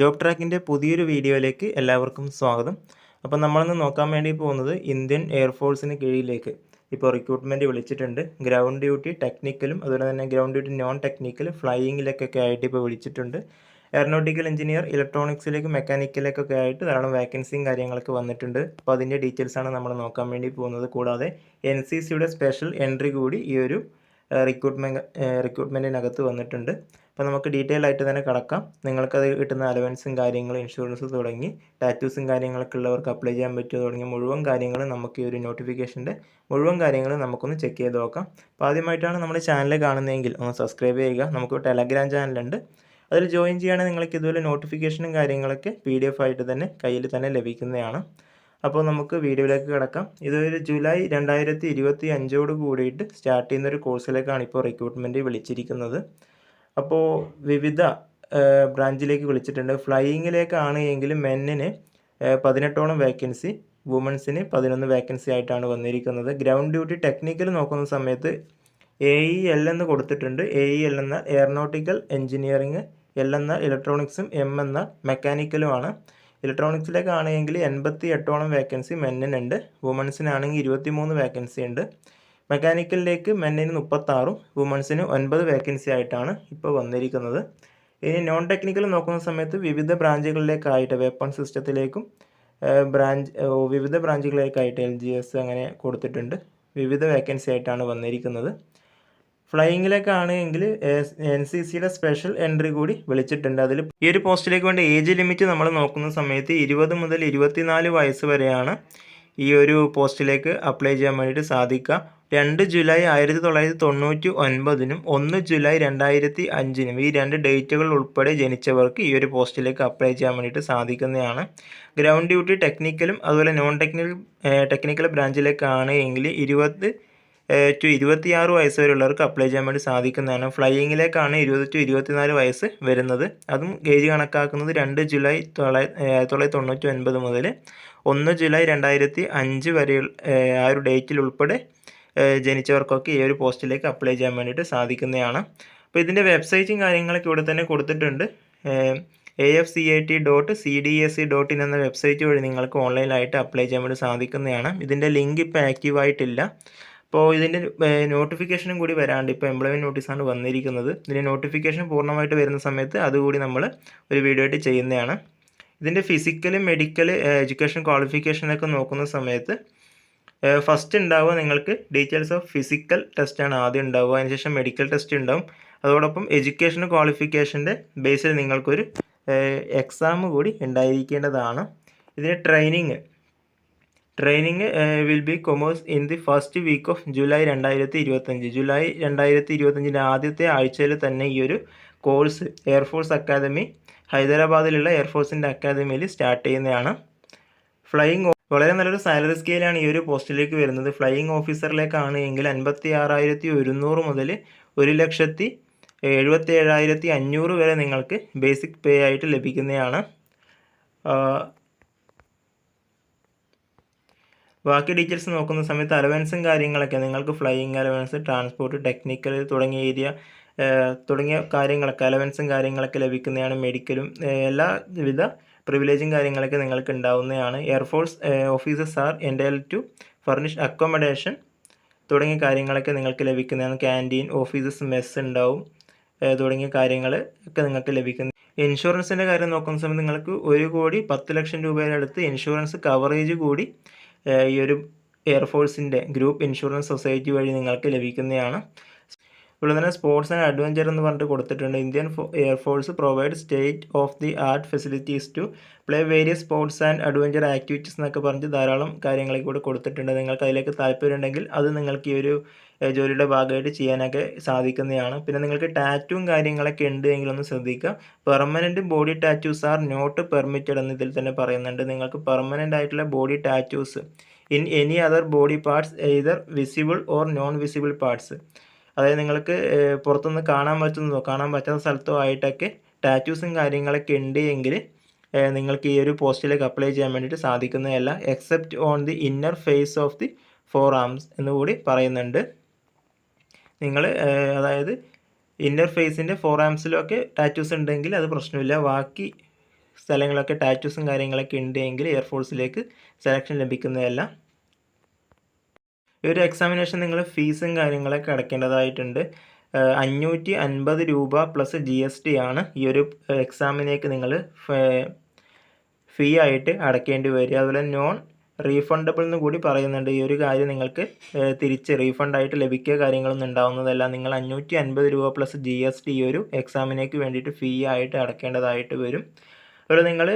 Job ട്രാക്കിന്റെ പുതിയൊരു വീഡിയോയിലേക്ക് എല്ലാവർക്കും സ്വാഗതം. അപ്പോൾ നമ്മളിന്ന് നോക്കാൻ വേണ്ടി പോകുന്നത് ഇന്ത്യൻ എയർഫോഴ്സിന് കീഴിലേക്ക്. ഇപ്പോൾ റിക്രൂട്ട്മെന്റ് വിളിച്ചിട്ടുണ്ട്. ഗ്രൗണ്ട് ഡ്യൂട്ടി ടെക്നിക്കലും അതുപോലെ തന്നെ ഗ്രൗണ്ട് ഡ്യൂട്ടി നോൺ ടെക്നിക്കൽ ഫ്ലൈയിങ്ങിലേക്കൊക്കെ ആയിട്ട് ഇപ്പോൾ വിളിച്ചിട്ടുണ്ട്. എയറോനോട്ടിക്കൽ എഞ്ചിനീയർ ഇലക്ട്രോണിക്സിലേക്ക് മെക്കാനിക്കലേക്കൊക്കെ ആയിട്ട് ധാരാളം വേക്കൻസിയും കാര്യങ്ങളൊക്കെ വന്നിട്ടുണ്ട്. അപ്പോൾ അതിന്റെ ഡീറ്റെയിൽസാണ് നമ്മൾ നോക്കാൻ വേണ്ടി പോകുന്നത്. കൂടാതെ എൻ സി സിയുടെ സ്പെഷ്യൽ എൻട്രി കൂടി ഈ ഒരു റിക്രൂട്ട്മെന്റ് റിക്രൂട്ട്മെന്റിനകത്ത് വന്നിട്ടുണ്ട്. അപ്പോൾ നമുക്ക് ഡീറ്റെയിൽ ആയിട്ട് തന്നെ കടക്കാം. നിങ്ങൾക്കത് കിട്ടുന്ന അലവൻസും കാര്യങ്ങളും ഇൻഷുറൻസ് തുടങ്ങി ടാറ്റൂസും കാര്യങ്ങളൊക്കെ ഉള്ളവർക്ക് അപ്ലൈ ചെയ്യാൻ പറ്റുമോ തുടങ്ങി മുഴുവൻ കാര്യങ്ങളും നമുക്ക് ഈ ഒരു നോട്ടിഫിക്കേഷന്റെ മുഴുവൻ കാര്യങ്ങളും നമുക്കൊന്ന് ചെക്ക് ചെയ്ത് നോക്കാം. അപ്പോൾ ആദ്യമായിട്ടാണ് നമ്മുടെ ചാനൽ കാണുന്നതെങ്കിൽ ഒന്ന് സബ്സ്ക്രൈബ് ചെയ്യുക. നമുക്ക് ടെലഗ്രാം ചാനലുണ്ട് അതിൽ ജോയിൻ ചെയ്യുകയാണെങ്കിൽ നിങ്ങൾക്ക് ഇതുപോലെ നോട്ടിഫിക്കേഷനും കാര്യങ്ങളൊക്കെ പി ഡി എഫ് ആയിട്ട് തന്നെ കയ്യിൽ തന്നെ ലഭിക്കുന്നതാണ്. അപ്പോൾ നമുക്ക് വീഡിയോയിലേക്ക് കിടക്കാം. ഇതൊരു ജൂലൈ രണ്ടായിരത്തി ഇരുപത്തി അഞ്ചോട് കൂടിയിട്ട് സ്റ്റാർട്ട് ചെയ്യുന്ന ഒരു കോഴ്സിലേക്കാണ് ഇപ്പോൾ റിക്രൂട്ട്മെന്റ് വിളിച്ചിരിക്കുന്നത്. അപ്പോൾ വിവിധ ബ്രാഞ്ചിലേക്ക് വിളിച്ചിട്ടുണ്ട്. ഫ്ലൈയിങ്ങിലേക്കാണ് എങ്കിൽ മെന്നിന് പതിനെട്ടോളം വേക്കൻസി വുമൻസിന് പതിനൊന്ന് വേക്കൻസി ആയിട്ടാണ് വന്നിരിക്കുന്നത്. ഗ്രൗണ്ട് ഡ്യൂട്ടി ടെക്നിക്കൽ നോക്കുന്ന സമയത്ത് എ ഇ എൽ എന്ന് കൊടുത്തിട്ടുണ്ട്. എ ഇ എൽ എന്നാൽ എയറോനോട്ടിക്കൽ എഞ്ചിനീയറിംഗ് എൽ എന്നാൽ ഇലക്ട്രോണിക്സും എം എന്നാൽ മെക്കാനിക്കലുമാണ് ഇലക്ട്രോണിക്സിലേക്കാണെങ്കിൽ എൺപത്തി എട്ടോളം വേക്കൻസി മെന്നിനുണ്ട് വുമൻസിനാണെങ്കിൽ ഇരുപത്തി മൂന്ന് വേക്കൻസി ഉണ്ട്. മെക്കാനിക്കലിലേക്ക് മെന്നിന് മുപ്പത്താറും വുമൺസിന് ഒൻപത് വേക്കൻസി ആയിട്ടാണ് ഇപ്പോൾ വന്നിരിക്കുന്നത്. ഇനി നോൺ ടെക്നിക്കൽ നോക്കുന്ന സമയത്ത് വിവിധ ബ്രാഞ്ചുകളിലേക്കായിട്ട് വെപ്പൺ സിസ്റ്റത്തിലേക്കും ബ്രാഞ്ച് വിവിധ ബ്രാഞ്ചുകളിലേക്കായിട്ട് എൽ ജി എസ് അങ്ങനെ കൊടുത്തിട്ടുണ്ട്. വിവിധ വേക്കൻസി ആയിട്ടാണ് വന്നിരിക്കുന്നത്. ഫ്ലൈയിങ്ങിലേക്കാണ് എങ്കിൽ എൻ സി സിയുടെ സ്പെഷ്യൽ എൻട്രി കൂടി വിളിച്ചിട്ടുണ്ട്. അതിൽ ഈ ഒരു പോസ്റ്റിലേക്ക് വേണ്ടി ഏജ് ലിമിറ്റ് നമ്മൾ നോക്കുന്ന സമയത്ത് ഇരുപത് മുതൽ ഇരുപത്തിനാല് വയസ്സ് വരെയാണ് ഈ ഒരു പോസ്റ്റിലേക്ക് അപ്ലൈ ചെയ്യാൻ വേണ്ടിയിട്ട് സാധിക്കുക. രണ്ട് ജൂലൈ ആയിരത്തി തൊള്ളായിരത്തി തൊണ്ണൂറ്റി ഒൻപതിനും ഒന്ന് ജൂലൈ രണ്ടായിരത്തി അഞ്ചിനും ഈ രണ്ട് ഡേറ്റുകൾ ഉൾപ്പെടെ ജനിച്ചവർക്ക് ഈ ഒരു പോസ്റ്റിലേക്ക് അപ്ലൈ ചെയ്യാൻ വേണ്ടിയിട്ട് സാധിക്കുന്നതാണ്. ഗ്രൗണ്ട് ഡ്യൂട്ടി ടെക്നിക്കലും അതുപോലെ നോൺ ടെക്നിക്കൽ ടെക്നിക്കൽ ബ്രാഞ്ചിലേക്കാണ് എങ്കിൽ ഇരുപത് ടു ഇരുപത്തിയാറ് വയസ്സ് വരെയുള്ളവർക്ക് അപ്ലൈ ചെയ്യാൻ വേണ്ടി സാധിക്കുന്നതാണ്. ഫ്ലൈയിങ്ങിലേക്കാണ് ഇരുപത് ടു ഇരുപത്തിനാല് വയസ്സ് വരുന്നത്. അതും ഗേജ് കണക്കാക്കുന്നത് രണ്ട് ജൂലൈ തൊള്ളായിരത്തി തൊണ്ണൂറ്റി ഒൻപത് മുതൽ ഒന്ന് ജൂലൈ രണ്ടായിരത്തി അഞ്ച് വരെ ആ ഒരു ഡേറ്റിൽ ഉൾപ്പെടെ ജനിച്ചവർക്കൊക്കെ ഈ ഒരു പോസ്റ്റിലേക്ക് അപ്ലൈ ചെയ്യാൻ വേണ്ടിയിട്ട് സാധിക്കുന്നതാണ്. അപ്പോൾ ഇതിന്റെ വെബ്സൈറ്റും കാര്യങ്ങളൊക്കെ ഇവിടെ തന്നെ കൊടുത്തിട്ടുണ്ട്. A F C I T dot C D S C dot in എന്ന വെബ്സൈറ്റ് വഴി നിങ്ങൾക്ക് ഓൺലൈനായിട്ട് അപ്ലൈ ചെയ്യാൻ വേണ്ടി സാധിക്കുന്നതാണ്. ഇതിന്റെ ലിങ്ക് ഇപ്പോൾ ആക്റ്റീവായിട്ടില്ല അപ്പോൾ ഇതിന്റെ നോട്ടിഫിക്കേഷനും കൂടി വരാണ്ട് ഇപ്പോൾ എംപ്ലോയ്മെന്റ് നോട്ടീസാണ് വന്നിരിക്കുന്നത്. ഇതിന്റെ നോട്ടിഫിക്കേഷൻ പൂർണമായിട്ട് വരുന്ന സമയത്ത് അതുകൂടി നമ്മൾ ഒരു വീഡിയോ ആയിട്ട് ചെയ്യുന്നതാണ്. ഇതിന്റെ ഫിസിക്കൽ മെഡിക്കൽ എഡ്യൂക്കേഷൻ ക്വാളിഫിക്കേഷനൊക്കെ നോക്കുന്ന സമയത്ത് ഫസ്റ്റ് ഉണ്ടാവുക നിങ്ങൾക്ക് ഡീറ്റെയിൽസ് ഓഫ് ഫിസിക്കൽ ടെസ്റ്റാണ് ആദ്യം ഉണ്ടാവുക. അതിനുശേഷം മെഡിക്കൽ ടെസ്റ്റ് ഉണ്ടാവും. അതോടൊപ്പം എഡ്യൂക്കേഷൻ ക്വാളിഫിക്കേഷന്റെ ബേസിൽ നിങ്ങൾക്കൊരു എക്സാം കൂടി ഉണ്ടായിരിക്കേണ്ടതാണ്. ഇതിന് training training will be commence in the first week of July രണ്ടായിരത്തി ഇരുപത്തഞ്ച് ജൂലൈ രണ്ടായിരത്തി ഇരുപത്തഞ്ചിന്റെ ആദ്യത്തെ ആഴ്ചയിൽ തന്നെ ഈ ഒരു കോഴ്സ് എയർഫോഴ്സ് അക്കാദമി ഹൈദരാബാദിലുള്ള എയർഫോഴ്സിന്റെ അക്കാദമിയിൽ സ്റ്റാർട്ട് ചെയ്യുന്നതാണ്. ഫ്ലൈയിങ് വളരെ നല്ലൊരു സാലറി സ്കെയിലാണ് ഈ ഒരു പോസ്റ്റിലേക്ക് വരുന്നത്. ഫ്ലൈയിങ് ഓഫീസറിലേക്കാണ് എങ്കിൽ അൻപത്തി ആറായിരത്തി ഒരുന്നൂറ് മുതൽ ഒരു ലക്ഷത്തി എഴുപത്തി ഏഴായിരത്തി അഞ്ഞൂറ് വരെ നിങ്ങൾക്ക് ബേസിക് പേ ആയിട്ട് ലഭിക്കുന്നതാണ്. ബാക്കി ഡീറ്റെയിൽസ് നോക്കുന്ന സമയത്ത് അലവൻസും കാര്യങ്ങളൊക്കെ നിങ്ങൾക്ക് ഫ്ലൈയിങ് അലവൻസ് ട്രാൻസ്പോർട്ട് ടെക്നിക്കൽ തുടങ്ങിയ ഏരിയ തുടങ്ങിയ കാര്യങ്ങളൊക്കെ അലവൻസും കാര്യങ്ങളൊക്കെ ലഭിക്കുന്നതാണ് മെഡിക്കലും എല്ലാവിധ പ്രിവിലേജും കാര്യങ്ങളൊക്കെ നിങ്ങൾക്ക് ഉണ്ടാവുന്നതാണ്. Air force officers are entitled to furnish accommodation തുടങ്ങിയ കാര്യങ്ങളൊക്കെ നിങ്ങൾക്ക് ലഭിക്കുന്നതാണ്. ക്യാന്റീൻ ഓഫീസസ് മെസ്സ് ഉണ്ടാവും തുടങ്ങിയ കാര്യങ്ങൾ ഒക്കെ നിങ്ങൾക്ക് ലഭിക്കുന്നു ഇൻഷുറൻസിന്റെ കാര്യം നോക്കുന്ന സമയത്ത് നിങ്ങൾക്ക് ഒരു കോടി പത്ത് ലക്ഷം രൂപയുടെ അടുത്ത് ഇൻഷുറൻസ് കവറേജ് കൂടി ഈ ഒരു എയർഫോഴ്സിന്റെ ഗ്രൂപ്പ് ഇൻഷുറൻസ് സൊസൈറ്റി വഴി നിങ്ങൾക്ക് ലഭിക്കുന്നതാണ്. ഇവിടെ തന്നെ സ്പോർട്സ് ആൻഡ് അഡ്വഞ്ചർ എന്ന് പറഞ്ഞിട്ട് കൊടുത്തിട്ടുണ്ട്. Indian air force provide state of the art facilities to play various sports and adventure activities എന്നൊക്കെ പറഞ്ഞ് ധാരാളം കാര്യങ്ങളെ കൂടെ കൊടുത്തിട്ടുണ്ട്. നിങ്ങൾക്ക് അതിലേക്ക് താല്പര്യം ഉണ്ടെങ്കിൽ അത് നിങ്ങൾക്ക് ഈ ഒരു ജോലിയുടെ ഭാഗമായിട്ട് ചെയ്യാനൊക്കെ സാധിക്കുന്നതാണ്. പിന്നെ നിങ്ങൾക്ക് ടാറ്റും കാര്യങ്ങളൊക്കെ ഉണ്ട് എങ്കിലൊന്ന് ശ്രദ്ധിക്കുക. Permanent body tattoos are not permitted എന്ന് ഇതിൽ തന്നെ പറയുന്നുണ്ട്. നിങ്ങൾക്ക് പെർമനന്റ് ആയിട്ടുള്ള body tattoos in any other body parts either visible or non visible parts അതായത് നിങ്ങൾക്ക് പുറത്തുനിന്ന് കാണാൻ പറ്റുന്നതോ കാണാൻ പറ്റാത്ത സ്ഥലത്തോ ആയിട്ടൊക്കെ ടാറ്റൂസും കാര്യങ്ങളൊക്കെ ഉണ്ട് എങ്കിൽ നിങ്ങൾക്ക് ഈ ഒരു പോസ്റ്റിലേക്ക് അപ്ലൈ ചെയ്യാൻ വേണ്ടിയിട്ട് സാധിക്കുന്നതല്ല except on the inner face of the forearms എന്നുകൂടി പറയുന്നുണ്ട്. നിങ്ങൾ അതായത് ഇന്നർ ഫേസിന്റെ ഫോർ ആംസിലൊക്കെ ടാറ്റൂസ് ഉണ്ടെങ്കിൽ അത് പ്രശ്നമില്ല. ബാക്കി സ്ഥലങ്ങളൊക്കെ ടാറ്റൂസും കാര്യങ്ങളൊക്കെ ഉണ്ടെങ്കിൽ എയർഫോഴ്സിലേക്ക് സെലക്ഷൻ ലഭിക്കുന്നതല്ല. ഈ ഒരു എക്സാമിനേഷൻ നിങ്ങൾ ഫീസും കാര്യങ്ങളൊക്കെ അടയ്ക്കേണ്ടതായിട്ടുണ്ട് അഞ്ഞൂറ്റി അൻപത് രൂപ പ്ലസ് ജി എസ് ടി ആണ് ഈ ഒരു എക്സാമിനേക്ക് നിങ്ങൾ ഫീ ആയിട്ട് അടയ്ക്കേണ്ടി വരിക. അതുപോലെ നോൺ റീഫണ്ടബിൾ എന്ന് കൂടി പറയുന്നുണ്ട്. ഈ ഒരു കാര്യം നിങ്ങൾക്ക് തിരിച്ച് റീഫണ്ടായിട്ട് ലഭിക്കുക കാര്യങ്ങളൊന്നും ഉണ്ടാവുന്നതല്ല. നിങ്ങൾ അഞ്ഞൂറ്റി അൻപത് രൂപ പ്ലസ് ജി എസ് ടി ഈ ഒരു എക്സാമിനേക്ക് വേണ്ടിയിട്ട് ഫീ ആയിട്ട് അടയ്ക്കേണ്ടതായിട്ട് വരും. അതുപോലെ നിങ്ങൾ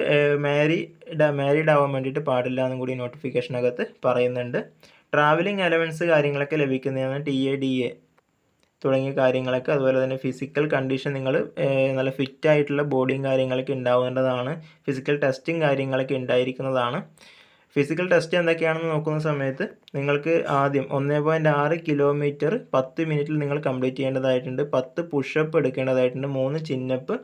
മാരീഡ് മാരീഡ് ആവാൻ വേണ്ടിയിട്ട് പാടില്ല എന്നും കൂടി നോട്ടിഫിക്കേഷനകത്ത് പറയുന്നുണ്ട്. ട്രാവലിംഗ് അലവൻസ് കാര്യങ്ങളൊക്കെ ലഭിക്കുന്നതാണ് ടി എ ഡി എ തുടങ്ങിയ കാര്യങ്ങളൊക്കെ. അതുപോലെ തന്നെ ഫിസിക്കൽ കണ്ടീഷൻ നിങ്ങൾ നല്ല ഫിറ്റ് ആയിട്ടുള്ള ബോഡിയും കാര്യങ്ങളൊക്കെ ഉണ്ടാവേണ്ടതാണ്. ഫിസിക്കൽ ടെസ്റ്റും കാര്യങ്ങളൊക്കെ ഉണ്ടായിരിക്കുന്നതാണ്. ഫിസിക്കൽ ടെസ്റ്റ് എന്തൊക്കെയാണെന്ന് നോക്കുന്ന സമയത്ത് നിങ്ങൾക്ക് ആദ്യം ഒന്നേ പോയിന്റ് ആറ് കിലോമീറ്റർ പത്ത് മിനിറ്റിൽ നിങ്ങൾ കംപ്ലീറ്റ് ചെയ്യേണ്ടതായിട്ടുണ്ട്. പത്ത് പുഷപ്പ് എടുക്കേണ്ടതായിട്ടുണ്ട്. മൂന്ന് ചിന്നപ്പ്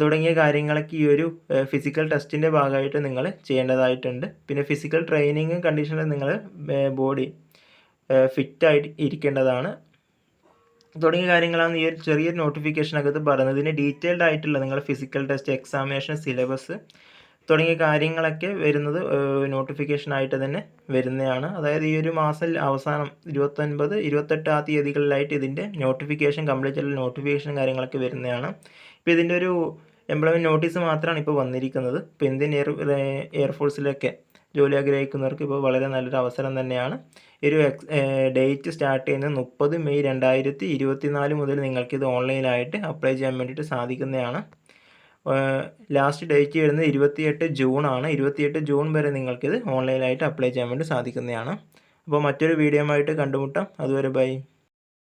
തുടങ്ങിയ കാര്യങ്ങളൊക്കെ ഈ ഒരു ഫിസിക്കൽ ടെസ്റ്റിന്റെ ഭാഗമായിട്ട് നിങ്ങൾ ചെയ്യേണ്ടതായിട്ടുണ്ട്. പിന്നെ ഫിസിക്കൽ ട്രെയിനിങ്ങും കണ്ടീഷനിൽ നിങ്ങൾ ബോഡി ഫിറ്റായിട്ട് ഇരിക്കേണ്ടതാണ്. തുടങ്ങിയ കാര്യങ്ങളാണ് ഈ ഒരു ചെറിയൊരു നോട്ടിഫിക്കേഷനകത്ത് പറയുന്നത്. ഇതിന് ഡീറ്റെയിൽഡ് ആയിട്ടുള്ള നിങ്ങളുടെ ഫിസിക്കൽ ടെസ്റ്റ് എക്സാമിനേഷൻ സിലബസ് തുടങ്ങിയ കാര്യങ്ങളൊക്കെ വരുന്നത് നോട്ടിഫിക്കേഷനായിട്ട് തന്നെ വരുന്നതാണ്. അതായത് ഈ ഒരു മാസം അവസാനം ഇരുപത്തൊൻപത് ഇരുപത്തെട്ട് ആ തീയതികളിലായിട്ട് ഇതിന്റെ നോട്ടിഫിക്കേഷൻ കംപ്ലീറ്റ് ആയിട്ടുള്ള നോട്ടിഫിക്കേഷൻ കാര്യങ്ങളൊക്കെ വരുന്നതാണ്. ഇപ്പോൾ ഇതിന്റെ ഒരു എംപ്ലോയ്മെന്റ് നോട്ടീസ് മാത്രമാണ് ഇപ്പോൾ വന്നിരിക്കുന്നത്. ഇപ്പോൾ ഇന്ത്യൻ എയർ എയർഫോഴ്സിലൊക്കെ ജോലി ആഗ്രഹിക്കുന്നവർക്ക് ഇപ്പോൾ വളരെ നല്ലൊരു അവസരം തന്നെയാണ്. ഒരു എക്സ് ഡേറ്റ് സ്റ്റാർട്ട് ചെയ്യുന്നത് മുപ്പത് മെയ് രണ്ടായിരത്തി ഇരുപത്തി നാല് മുതൽ നിങ്ങൾക്കിത് ഓൺലൈനായിട്ട് അപ്ലൈ ചെയ്യാൻ വേണ്ടിയിട്ട് സാധിക്കുന്നതാണ്. ലാസ്റ്റ് ഡേറ്റ് വരുന്നത് ഇരുപത്തിയെട്ട് ജൂൺ ആണ്. ഇരുപത്തിയെട്ട് ജൂൺ വരെ നിങ്ങൾക്കിത് ഓൺലൈനായിട്ട് അപ്ലൈ ചെയ്യാൻ വേണ്ടി സാധിക്കുന്നതാണ്. അപ്പോൾ മറ്റൊരു വീഡിയോ ആയിട്ട് കണ്ടുമുട്ടാം. അതുവരെ ബൈ